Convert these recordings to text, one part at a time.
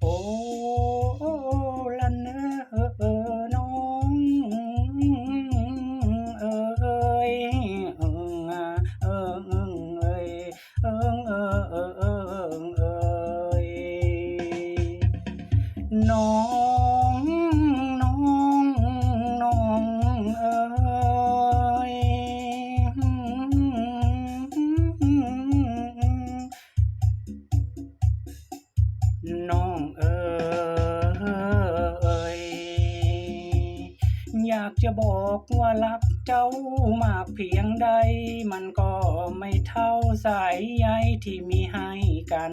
โากจะบอกว่ารักเจ้ามากเพียงใด มันก็ไม่เท่าสายใยที่มีให้กัน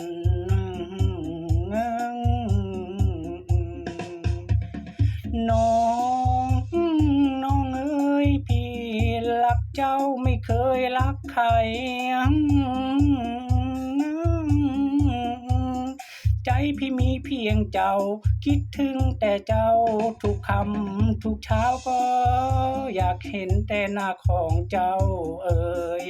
น้องน้องเอ๋ยพี่รักเจ้าไม่เคยรักใคร พี่มีเพียงเจ้า คิดถึงแต่เจ้าทุกคำทุกเช้าก็อยากเห็นแต่หน้าของเจ้าเอ่ย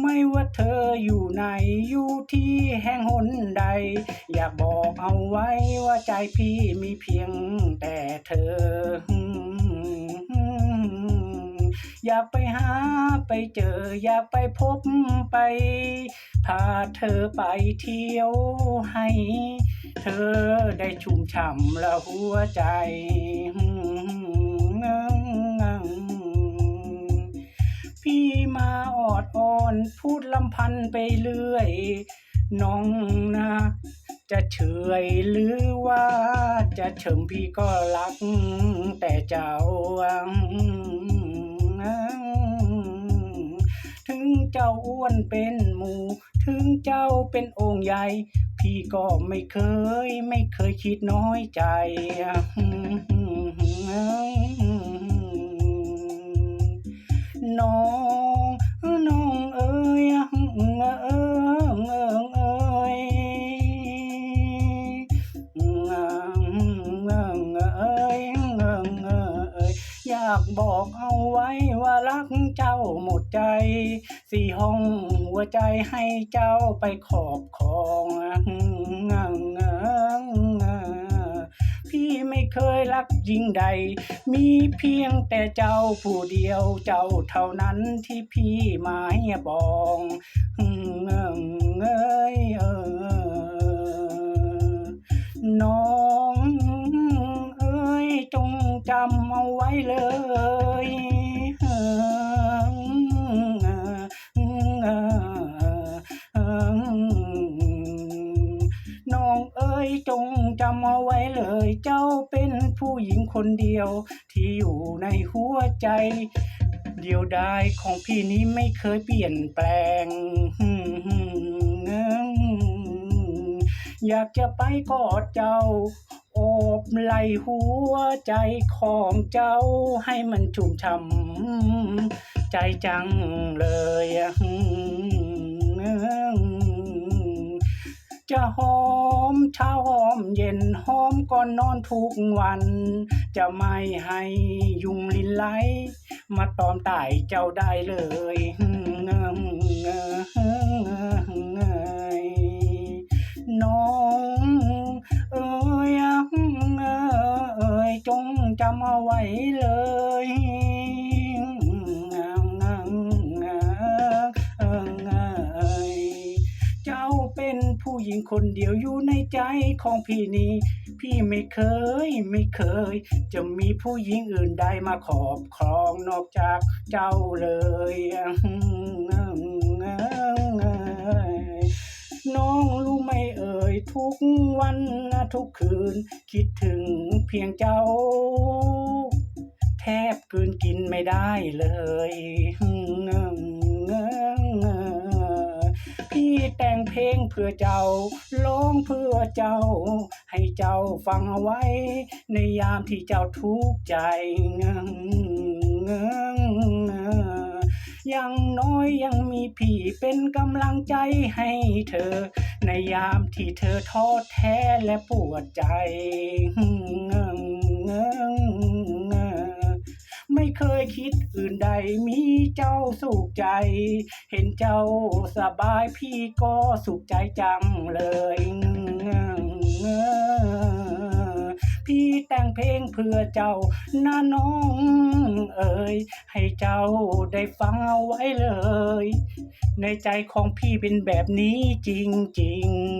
ไม่ว่าเธออยู่ไหนอยู่ที่แห่งหนใด อยากบอกเอาไว้ว่าใจพี่มีเพียงแต่เธอ อยากไปหาไปเจอ อยากไปพบไป พาเธอไปเที่ยวให้ เธอได้ชุ่มฉ่ำละหัวใจพี่มาออดอ่อน พูดลำพันไปเรื่อย น้องนะจะเฉยหรือว่าจะเฉิมพี่ก็รักแต่เจ้า เจ้าอ้วนเป็นหมู ถึงเจ้าเป็นองค์ใหญ่ พี่ก็ไม่เคย ไม่เคยคิดน้อยใจน้อง ใจ สี่ห้องหัวใจให้เจ้าไปขอบครองพี่ไม่เคยรักยิ่งใด มีเพียงแต่เจ้าผู้เดียวเจ้าเท่านั้นที่พี่หมายปองเอ้ยเออน้องเอ้ยจงจำเอาไว้เลย ไว้เลย เจ้าเป็นผู้หญิงคนเดียว ที่อยู่ในหัวใจ เดียวดายของพี่นี้ไม่เคยเปลี่ยนแปลงอยากจะไปกอดเจ้าโอบไหลหัวใจของเจ้าให้มันชุ่มช่ำใจจังเลยจะหอ มเช้าหอมเย็นหอมก่อนนอนทุกวัน จะไม่ให้ยุงลินไหลมาตอมตายเจ้าได้เลย หญิงคนเดียวอยู่ในใจของพี่นี้ พี่ไม่เคยไม่เคย จะมีผู้หญิงอื่นใดมาขอบครองนอกจากเจ้าเลยน้องรู้ไหมเอ่ยทุกวันทุกคืน คิดถึงเพียงเจ้า แทบกืนกินไม่ได้เลย แต่งเพลงเพื่อเจ้าร้องเพื่อเจ้า ให้เจ้าฟังเอาไว้ ในยามที่เจ้าทุกข์ใจอย่างน้อยยังมีพี่เป็นกำลังใจให้เธอ ในยามที่เธอท้อแท้และปวดใจไม่ เคยคิดอื่นใดมีเจ้าสุขใจ เห็นเจ้าสบายพี่ก็สุขใจจังเลย พี่แต่งเพลงเพื่อเจ้านะน้องเอ๋ยให้เจ้าได้ฟังเอาไว้เลย ในใจของพี่เป็นแบบนี้จริงๆ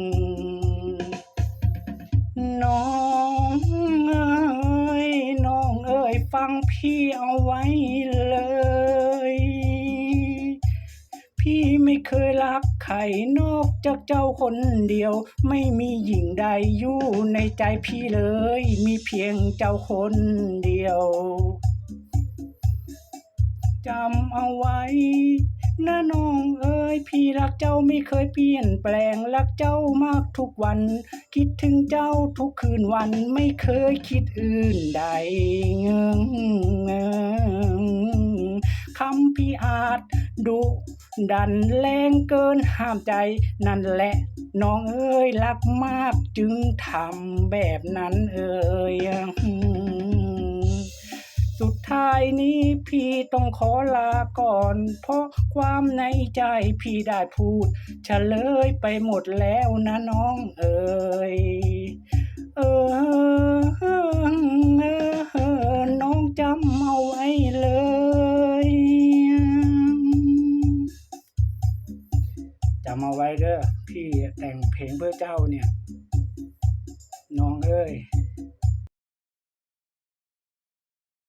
ฟังพี่เอาไว้เลย พี่ไม่เคยรักใครนอกจากเจ้าคนเดียว ไม่มีหญิงใดอยู่ในใจพี่เลย มีเพียงเจ้าคนเดียวจำเอาไว้ นะน้องเอ้ยพี่รักเจ้าไม่เคยเปลี่ยนแปลงรักเจ้ามากทุกวัน คิดถึงเจ้าทุกคืนวันไม่เคยคิดอื่นใดเงงคำพี่อาจดุดันแรงเกินห้ามใจ นั่นแหละน้องเอ้ยรักมากจึงทำแบบนั้นเอ้ย ท้ายนี้พี่ต้องขอลาก่อน เพราะความในใจพี่ได้พูดเฉลยไปหมดแล้วนะน้องเอ๋ยเออเออน้องจำเอาไว้เลยจำเอาไว้เด้อพี่แต่งเพลงเพื่อเจ้าเนี่ย น้องเอ้ย